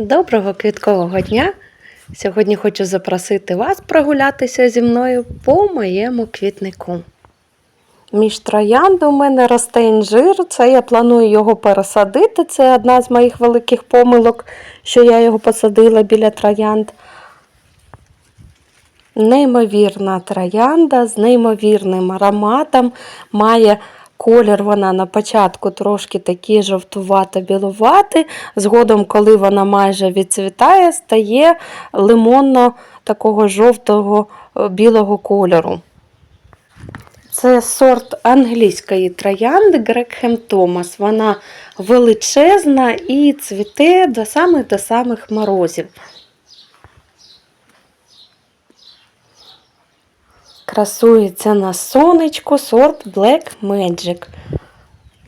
Доброго квіткового дня! Сьогодні хочу запросити вас прогулятися зі мною по моєму квітнику. Між троянд у мене росте інжир, це я планую його пересадити. Це одна з моїх великих помилок, що я його посадила біля троянд. Неймовірна троянда з неймовірним ароматом. Має колір вона на початку трошки такий жовтувато-білуватий. Згодом, коли вона майже відцвітає, стає лимонно такого жовтого е, білого кольору. Це сорт англійської троянди Грекхем Томас. Вона величезна і цвіте до самих до самих морозів. Красується на сонечку сорт Black Magic.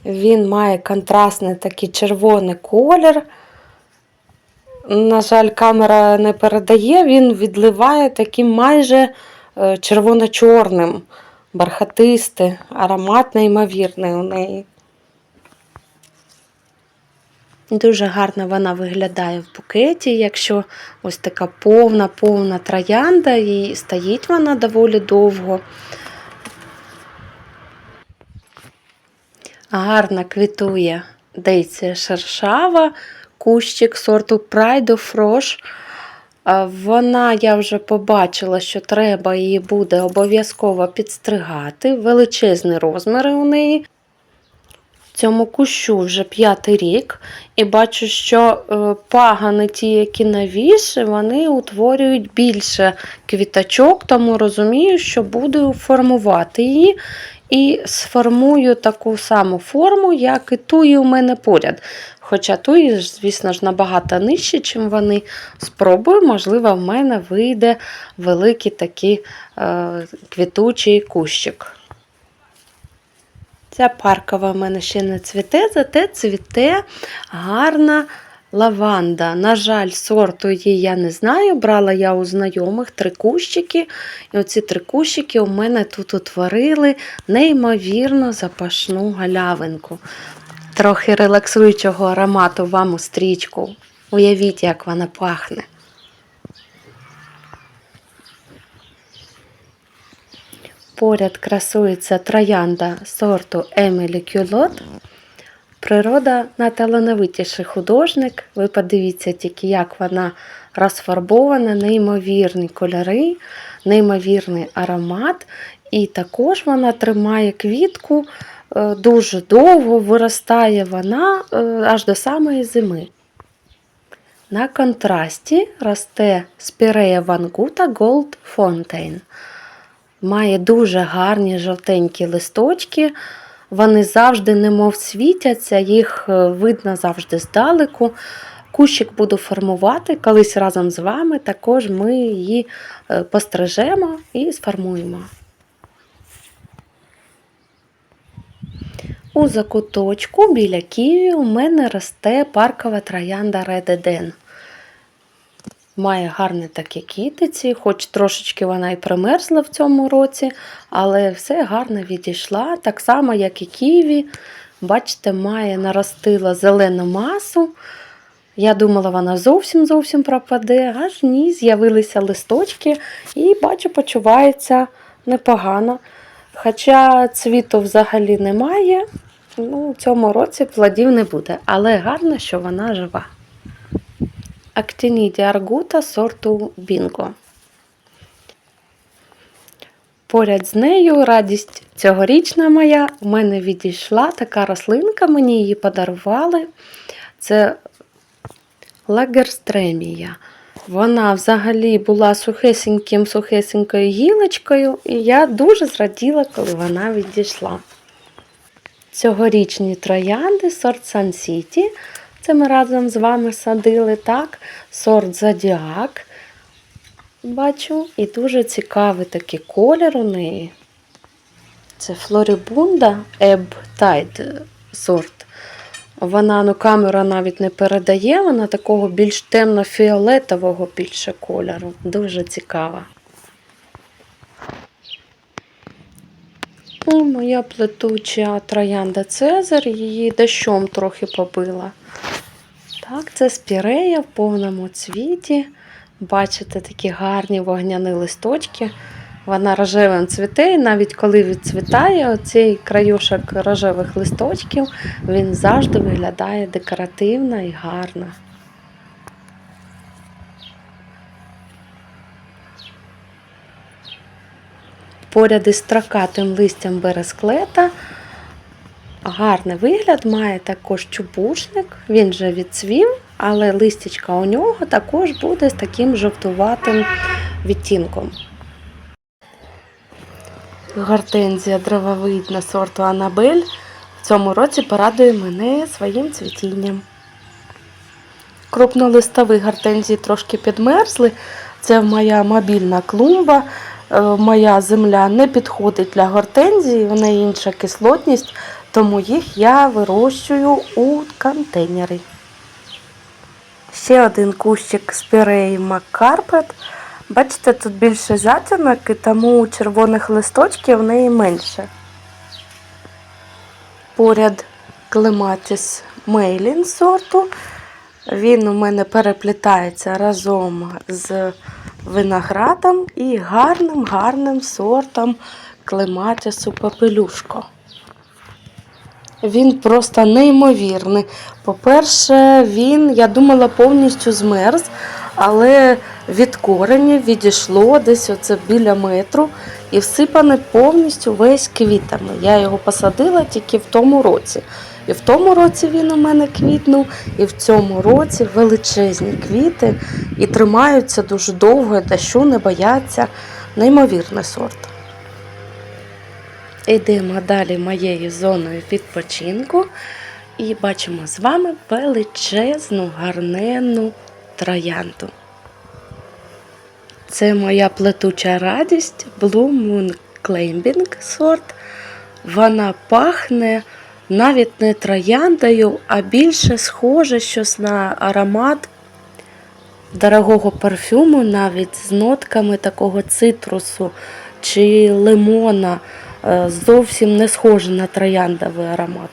Він має контрастний такий червоний колір. На жаль, камера не передає, він відливає таким майже е, червоно-чорним, бархатистий, аромат неймовірний у неї. Дуже гарно вона виглядає в букеті, якщо ось така повна-повна троянда, і стоїть вона доволі довго. Гарно квітує дейція шершава, кущик сорту Pride of Frosh. Вона, я вже побачила, що треба її буде обов'язково підстригати. Величезні розміри у неї. Цьому кущу вже п'ятий рік, і бачу, що е, пагани, ті, які навіше, вони утворюють більше квіточок, тому розумію, що буду формувати її і сформую таку саму форму, як і туї у мене поряд. Хоча туї, звісно ж, набагато нижче, ніж вони. Спробую, можливо, в мене вийде великий такий е, квітучий кущик. Ця паркова в мене ще не цвіте, зате цвіте гарна лаванда. На жаль, сорту її я не знаю. Брала я у знайомих три кущики. І оці три кущики у мене тут утворили неймовірно запашну галявинку. Трохи релаксуючого аромату вам у стрічку. Уявіть, як вона пахне. Поряд красується троянда сорту Емілі Кюлот. Природа найталановитіший художник. Ви подивіться тільки, як вона розфарбована, неймовірні кольори, неймовірний аромат. І також вона тримає квітку е, дуже довго, виростає вона е, аж до самої зими. На контрасті росте спірея Вангута Gold Fontaine. Має дуже гарні жовтенькі листочки. Вони завжди немов світяться, їх е, видно завжди здалеку. Кущик буду формувати колись разом з вами. Також ми її е, пострижемо і сформуємо. У закуточку біля Києві у мене росте паркова троянда Eden. Має гарні такі кітиці, хоч трошечки вона і примерзла в цьому році, але все гарно відійшла. Так само, як і Києві. Бачите, має наростила зелену масу. Я думала, вона зовсім зовсім пропаде, аж ні, з'явилися листочки і бачу, почувається непогано. Хоча цвіту взагалі немає, ну, цьому році плодів не буде, але гарно, що вона жива. Актиніді аргута сорту Бінго. Поряд з нею радість цьогорічна моя. У мене відійшла така рослинка, мені її подарували. Це лагерстремія. Вона взагалі була сухесеньким, сухесенькою гілочкою, і я дуже зраділа, коли вона відійшла. Цьогорічні троянди сорт Сан Сіті. Це ми разом з вами садили, так? Сорт Зодіак. Бачу, і дуже цікавий такий колір у неї. Це Флорібунда Ebb Tide сорт. Вона, ну, камера навіть не передає, вона такого більш темно-фіолетового більше кольору. Дуже цікава. О, моя плетуча троянда Цезар, її дощом трохи побила. Так, це спірея в повному цвіті. Бачите, такі гарні вогняні листочки. Вона рожевим цвіте, і навіть коли відцвітає, оцей краюшок рожевих листочків, він завжди виглядає декоративно і гарно. Поряд із строкатим листям бересклета гарний вигляд має також чубушник. Він вже відцвів, але листячка у нього також буде з таким жовтуватим відтінком. Гортензія дрововидна сорту Анабель в цьому році порадує мене своїм цвітінням. Крупнолистові гортензії трошки підмерзли. Це моя мобільна клумба. Е, Моя земля не підходить для гортензії, в неї інша кислотність, тому їх я вирощую у контейнері. Ще один кущик спіреї Маккарпет. Бачите, тут більше затінок, і тому червоних листочків в неї менше. Поряд клематіс мейлін сорту. Він у мене переплітається разом з виноградом і гарним гарним сортом клематісу папелюшко. Він просто неймовірний. По-перше, він, я думала, повністю змерз, але від коренів відійшло десь оце біля метру і всипаний повністю весь квітами. Я його посадила тільки в тому році. І в тому році він у мене квітнув, і в цьому році величезні квіти і тримаються дуже довго, дощу не бояться. Неймовірний сорт. Йдемо далі моєю зоною відпочинку і бачимо з вами величезну гарненну троянду. Це моя плетуча радість Blue Moon Climbing сорт. Вона пахне навіть не трояндою, а більше схоже щось на аромат дорогого парфюму, навіть з нотками такого цитрусу чи лимона. Е, Зовсім не схоже на трояндовий аромат.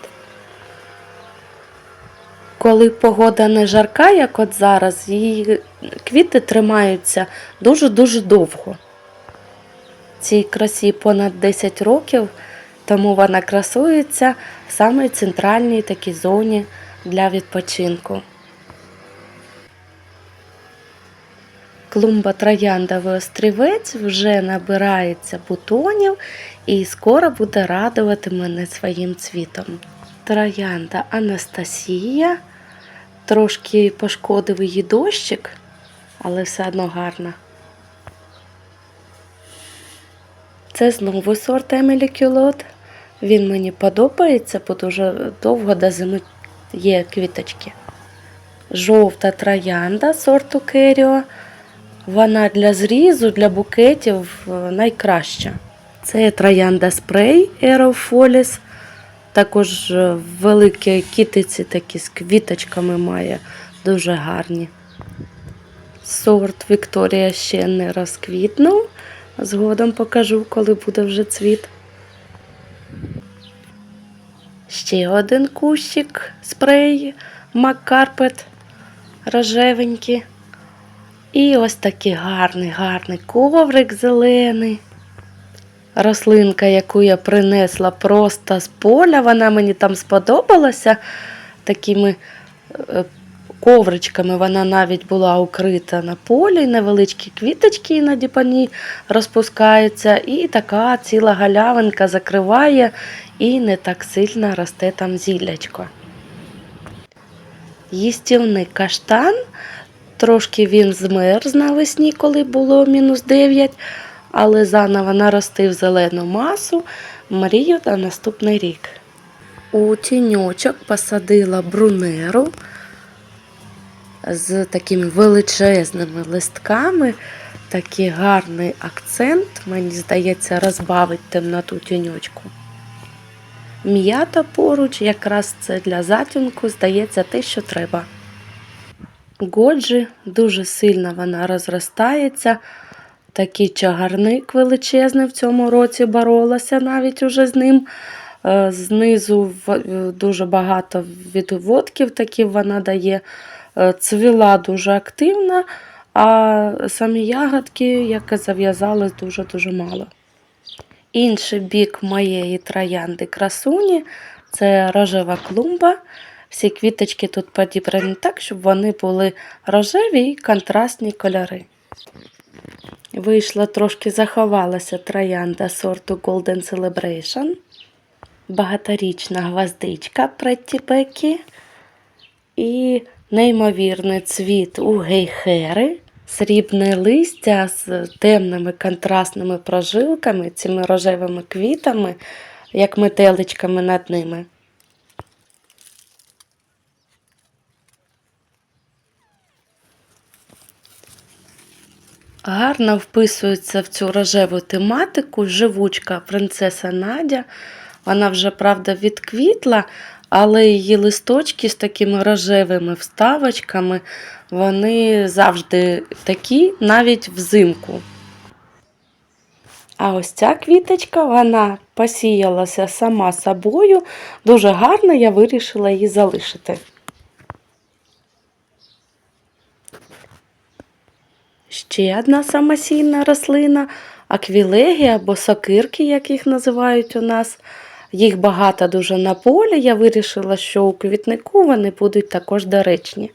Коли погода не жарка, як от зараз, її квіти тримаються дуже-дуже довго. Цій красі понад 10 років, тому вона красується в самій центральній такій зоні для відпочинку. Клумба трояндовий острівець вже набирається бутонів і скоро буде радувати мене своїм цвітом. Троянда Анастасія. Трошки пошкодив її дощик, але все одно гарна. Це знову сорт Emily Culot. Він мені подобається, бо дуже довго до зими є квіточки. Жовта троянда сорту Керіо. Вона для зрізу, для букетів е, найкраща. Це троянда спрей Aerofolis. Також е, великі кітиці такі з квіточками має, дуже гарні. Сорт Вікторія ще не розквітнув. Згодом покажу, коли буде вже цвіт. Ще один кущик спрей Маккарпет рожевенький. І ось такий гарний, гарний коврик зелений. Рослинка, яку я принесла просто з поля, вона мені там сподобалася такими е, ковричками. Вона навіть була укрита на полі, невеличкі квіточки іноді по ній розпускаються, і така ціла галявинка закриває і не так сильно росте там зіллячко. Їстівний каштан. Трошки він змерз навесні, коли було мінус 9, але заново наростив зелену масу. Мрію на наступний рік. У тіньочок посадила брунеру з такими величезними листками. Такий гарний акцент, мені здається, розбавить темноту тіньочку. М'ята поруч, якраз це для затінку, здається, те, що треба. Годжі дуже сильно вона розростається. Такий чагарник величезний в цьому році боролася навіть уже з ним. Е, Знизу е, дуже багато відводків таких вона дає е, цвіла дуже активно, а самі ягодки, як і зав'язались, дуже-дуже мало. Інший бік моєї троянди красуні це рожева клумба. Всі квіточки тут подібрані так, щоб вони були рожеві і контрастні кольори. Вийшла трошки заховалася троянда сорту Golden Celebration, багаторічна гвоздичка Becky і неймовірний цвіт у гейхери, срібне листя з темними контрастними прожилками, цими рожевими квітами, як метеличками над ними. Гарно вписується в цю рожеву тематику живучка принцеса Надя. Вона вже, правда, відквітла, але її листочки з такими рожевими вставочками, вони завжди такі, навіть взимку. А ось ця квіточка, вона посіялася сама собою. Дуже гарно, я вирішила її залишити. Ще одна самосійна рослина аквілегія або сокирки, як їх називають у нас. Їх багато дуже на полі. Я вирішила, що у квітнику вони будуть також доречні.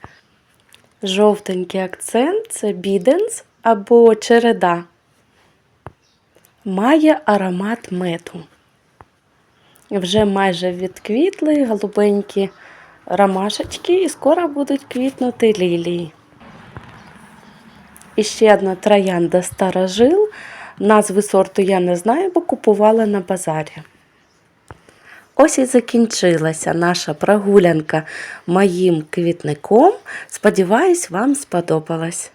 Жовтенький акцент це біденс або череда. Має аромат меду. Вже майже відквітли голубенькі ромашечки і скоро будуть квітнути лілії. І ще одна троянда старожил. Назви сорту я не знаю, бо купувала на базарі. Ось і закінчилася наша прогулянка моїм квітником. Сподіваюсь, вам сподобалось.